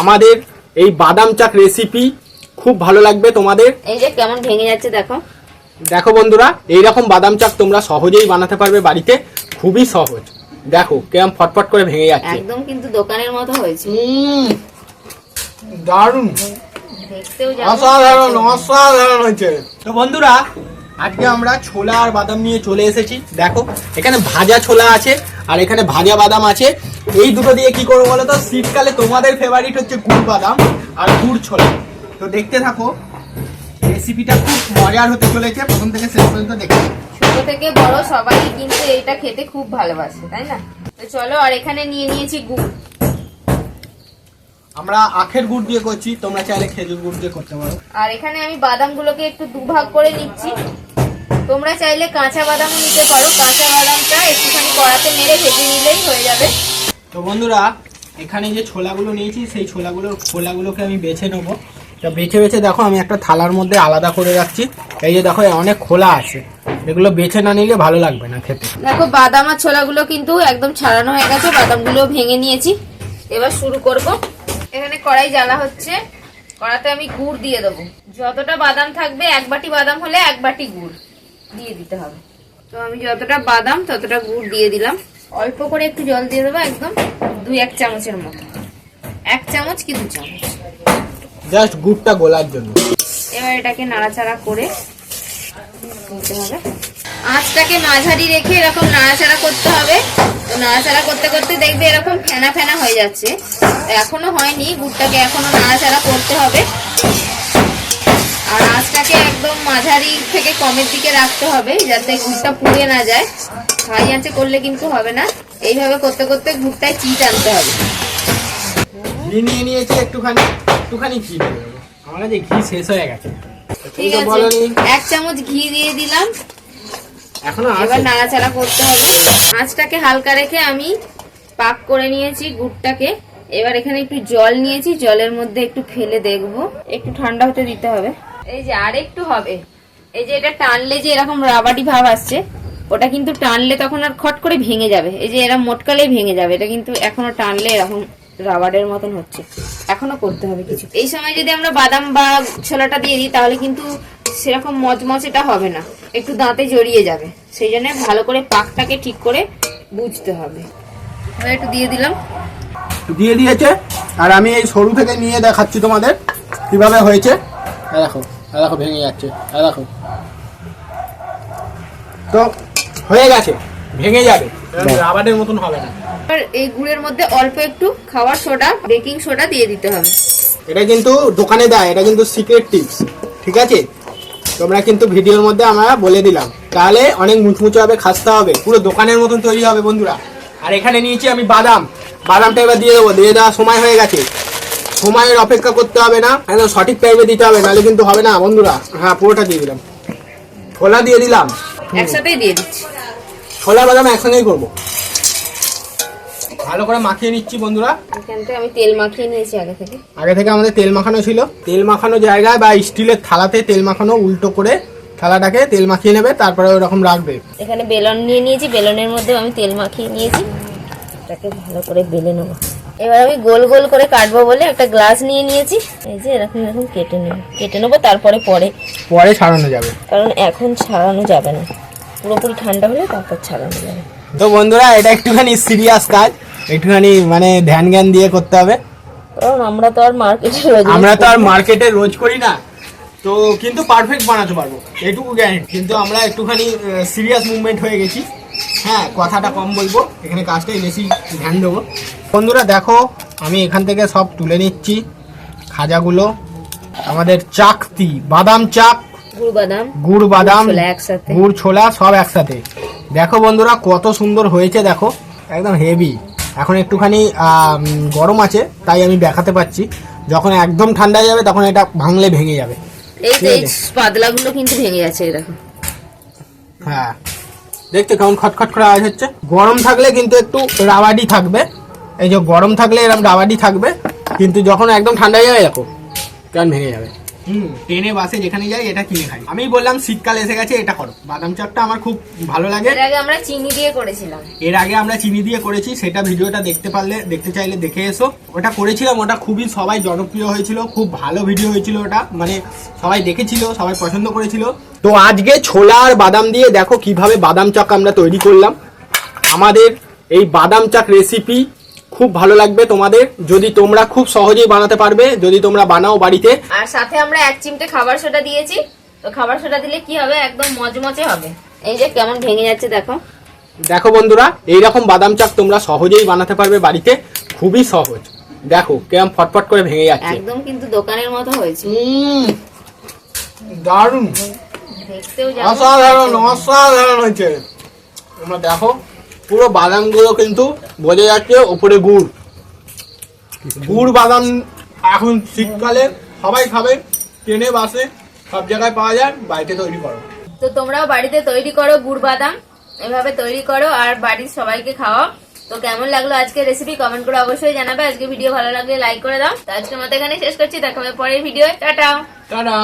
আমাদের এই বাদাম চাক রেসিপি খুব ভালো লাগবে তোমাদের। এই যে কেমন ভেঙে যাচ্ছে দেখো। দেখো বন্ধুরা এইরকম বাদাম চাক তোমরা সহজেই বানাতে পারবে বাড়িতে খুবই সহজ। দেখো কেমন ফটফট করে ভেঙে যাচ্ছে। একদম কিন্তু দোকানের মতো হয়েছে। দারুণ। অসাধারণ অসাধারণ হয়েছে। তো বন্ধুরা আজকে আমরা ছোলা আর বাদাম নিয়ে চলে এসেছি। দেখো এখানে ভাজা ছোলা আছে আর এখানে ভাজা বাদাম আছে। এই দুটো দিয়ে কি করব বলো তো? শীতকালে তোমাদের ফেভারিট হচ্ছে গুড় বাদাম আর গুড় ছোলা। তো দেখতে থাকো রেসিপিটা খুব মজার হতে চলেছে। প্রথম থেকে শেষ পর্যন্ত থাকো। ছোট থেকে বড় সবাই কিন্তু এটা খেতে খুব ভালোবাসে তাই না? তো চলো আর এখানে নিয়ে নিয়েছি গুড়। আমরা আখের গুড় দিয়ে করছি তোমরা চাইলে খেজুর গুড় দিয়ে করতে পারো। আর এখানে আমি বাদামগুলোকে একটু দুভাগ করে নিচ্ছি। তোমরা চাইলে কাঁচা বাদামও নিতে পারো। কাঁচা বাদামটা একটুখানি কড়াতে মেরে ভেজে নিলেই হয়ে যাবে। তো বন্ধুরা এখানে যে ছোলাগুলো নিয়েছি সেই ছোলাগুলোর খোলাগুলোকে আমি বেছে নেব। তো বেছে বেছে দেখো আমি একটা থালার মধ্যে আলাদা করে রাখছি। এই যে দেখো অনেক খোলা আছে। এগুলো বেছে না নিলে ভালো লাগবে না খেতে। দেখো বাদাম আর ছোলাগুলো কিন্তু একদম ছাড়ানো হয়ে গেছে বাদামগুলো ভেঙে নিয়েছি। এবার শুরু করব। এখানে কড়াই জ্বালা হচ্ছে। কড়াতে আমি গুড় দিয়ে দেবো। যতটা বাদাম থাকবে এক বাটি বাদাম হলে এক বাটি গুড়। দিয়ে দিতে হবে। তো আমি যতটা বাদাম ততটা গুড় দিয়ে দিলাম। অল্প করে একটু জল দিয়ে দেবো একদম দুই এক চামচের মতো। এক চামচ কি দু চামচ? জাস্ট গুড়টা গোলার জন্য। এবার এটাকে নাড়াচাড়া করে নিতে হবে। আঁচটাকে মাঝারি রেখে এরকম নাড়াচাড়া করতে হবে। তো নাড়াচাড়া করতে করতে দেখবে এরকম ফেনা ফেনা হয়ে যাচ্ছে। এখনও হয়নি গুড়টাকে এখনও নাড়াচাড়া করতে হবে। আর আঁচটাকে একদম মাঝারি থেকে কমের দিকে রাখতে হবে যাতে গুড়টা পুড়ে না যায়। হাই আঁচে করলে কিন্তু হবে না। এইভাবে করতে করতে গুড়টায় চিট আনতে হবে। ঘি নিয়ে নিয়েছি একটুখানি একটুখানি ঘি আমার কাছে ঘি শেষ হয়ে গেছে। ঠিক আছে। এক চামচ ঘি দিয়ে দিলাম। এখনও এবার নাড়াচাড়া করতে হবে। আঁচটাকে হালকা রেখে আমি পাক করে নিয়েছি গুড়টাকে। এবার এখানে একটু জল নিয়েছি। জলের মধ্যে একটু ফেলে দেখব। একটু ঠান্ডা হতে দিতে হবে। এই যে আর একটু হবে। এই যে এটা টানলে যে এরকম রাবাটি ভাব আসছে, ওটা কিন্তু টানলে তখন আর খট করে ভেঙে যাবে। এই যে এরকম মোটকালেই ভেঙে যাবে, এটা কিন্তু এখনও টানলে এরকম রাবারের মতন হচ্ছে। এখনও করতে হবে কিছু। এই সময় যদি আমরা বাদাম বা ছোলাটা দিয়ে দিই, তাহলে কিন্তু সেরকম মচমচেটা হবে না। একটু দাঁতে জড়িয়ে যাবে। সেই জন্য ভালো করে পাকটাকে ঠিক করে বুঝতে হবে। একটু দিয়ে দিলাম। দিয়ে দিয়েছে। আর আমি এই সরু থেকে নিয়ে দেখাচ্ছি তোমাদের কীভাবে হয়েছে। দেখো। দেখো ভেঙে যাচ্ছে। দেখো। তো হয়ে গেছে ভেঙে যাবে। রাবারের মতন হবে না। এবার এই গুড়ের মধ্যে অল্প একটু খাওয়ার সোডা বেকিং সোডা দিয়ে দিতে হবে। এটা কিন্তু দোকানে দেয় এটা কিন্তু সিক্রেট টিপস ঠিক আছে? তোমরা কিন্তু ভিডিওর মধ্যে আমরা বলে দিলাম। তাহলে অনেক মুচমুচে হবে খাসতে হবে পুরো দোকানের মতন তৈরি হবে বন্ধুরা। আর এখানে নিয়েছি আমি বাদাম। বাদামটা এবার দিয়ে দেবো দিয়ে দেওয়ার সময় হয়ে গেছে। সময়ের অপেক্ষা করতে হবে না একদম সঠিক টাইমে দিতে হবে নাহলে কিন্তু হবে না বন্ধুরা। হ্যাঁ পুরোটা দিয়ে দিলাম। ছোলা দিয়ে দিলাম। একসাথেই দিয়ে দিচ্ছি। ছোলা বাদাম একসঙ্গেই করব। ভালো করে মাখিয়ে নিচ্ছি বন্ধুরা। আমি তেল মাখিয়ে নিয়েছি আগে থেকে। আগে থেকে আমাদের তেল মাখানো ছিল। তেল মাখানো জায়গায় বা স্টিলের থালাতে তেল মাখানো উল্টো করে থালাটাকে তেল মাখিয়ে নেবে তারপরে ওরকম রাখবে। এখানে বেলন নিয়ে নিয়েছি বেলনের মধ্যে আমি তেল মাখিয়ে নিয়েছি। এটাকে ভালো করে বেলে নেব। এবার আমি গোল গোল করে কাটবো বলে একটা গ্লাস নিয়ে নিয়েছি। এই যে এরকম এরকম কেটে নেব। কেটে নেব তারপরে পরে। পরে ছাড়ানো যাবে। কারণ এখন ছাড়ানো যাবে না। পুরোপুরি ঠান্ডা হলে তারপর ছাড়ানো যাবে। তো বন্ধুরা এটা একটুখানি সিরিয়াস কাজ। একটুখানি মানে ধ্যান জ্ঞান দিয়ে করতে হবে। কারণ আমরা তো আর মার্কেটে রোজ আমরা তো আর মার্কেটে রোজ করি না। তো কিন্তু পারফেক্ট বানাতে পারব। এটুকু গ্যারেন্টি কিন্তু আমরা একটুখানি সিরিয়াস মুভমেন্ট হয়ে গেছি। হ্যাঁ কথাটা কম বলব। এখানে কাজটাই বেশি ধ্যান দেবো। বন্ধুরা দেখো আমি এখান থেকে সব তুলে নিচ্ছি। খাজাগুলো আমাদের চাকতি বাদাম চাক গুড় বাদাম গুড় বাদাম ছোলা একসাথে। গুড় ছোলা সব একসাথে। দেখো বন্ধুরা কত সুন্দর হয়েছে দেখো। একদম হেভি। এখন একটুখানি গরম আছে তাই আমি দেখাতে পাচ্ছি। যখন একদম ঠান্ডা হয়ে যাবে তখন এটা ভাঙলে ভেঙে যাবে। এই এই। পাতলাগুলো কিন্তু ভেঙে যাচ্ছে হ্যাঁ। দেখতে কেমন খটখট করে আওয়াজ হচ্ছে। গরম থাকলে কিন্তু একটু রাবাডি থাকবে। এই যে গরম থাকলে এরকম রাবাডি থাকবে কিন্তু যখন একদম ঠান্ডা হয়ে যাবে দেখো কেমন ভেঙে যাবে। হুম। ট্রেনে বাসে যেখানে যাই এটা কিনে খাই। আমি বললাম শীতকাল এসে গেছে এটা করো। বাদাম চপটা আমার খুব ভালো লাগে। এর আগে আমরা চিনি দিয়ে করেছিলাম। এর আগে আমরা চিনি দিয়ে করেছি সেটা ভিডিওটা দেখতে পারলে দেখতে চাইলে দেখে এসো। ওটা করেছিলাম ওটা খুবই সবাই জনপ্রিয় হয়েছিল খুব ভালো ভিডিও হয়েছিল ওটা। মানে সবাই দেখেছিল সবাই পছন্দ করেছিল। তো আজকে ছোলা আর বাদাম দিয়ে দেখো কীভাবে বাদাম চাক আমরা তৈরি করলাম। আমাদের এই বাদাম চাক রেসিপি খুব ভালো লাগবে তোমাদের। যদি তোমরা খুব সহজেই বানাতে পারবে যদি তোমরা বানাও বাড়িতে। আর সাথে আমরা এক চিমটে খাবার সোডা দিয়েছি। তো খাবার সোডা দিলে কি হবে? একদম মজমচে হবে। এই যে কেমন ভেঙে যাচ্ছে দেখো। দেখো বন্ধুরা এইরকম বাদাম চাক তোমরা সহজেই বানাতে পারবে বাড়িতে। খুবই সহজ। দেখো কেমন ফটফট করে ভেঙে যাচ্ছে। একদম কিন্তু দোকানের মতো হয়েছে। দারুণ। অসাধারণ অসাধারণ হয়েছে। তোমরা দেখো। পুরো বাদামগুলো কিন্তু বোঝা যাচ্ছে ওপরে গুড়। গুড় বাদাম এখন শীতকালে সবাই খাবে ট্রেনে বাসে সব জায়গায় পাওয়া যায় বাড়িতে তৈরি করো। তো তোমরাও বাড়িতে তৈরি করো গুড় বাদাম এভাবে তৈরি করো আর বাড়ির সবাইকে খাওয়াও। তো কেমন লাগল আজকে রেসিপি কমেন্ট করে অবশ্যই জানাবে। আজকে ভিডিও ভালো লাগলে লাইক করে দাও। তো আজকের মতো এখানে শেষ করছি। দেখা হবে পরের ভিডিও টাটা! টাটা!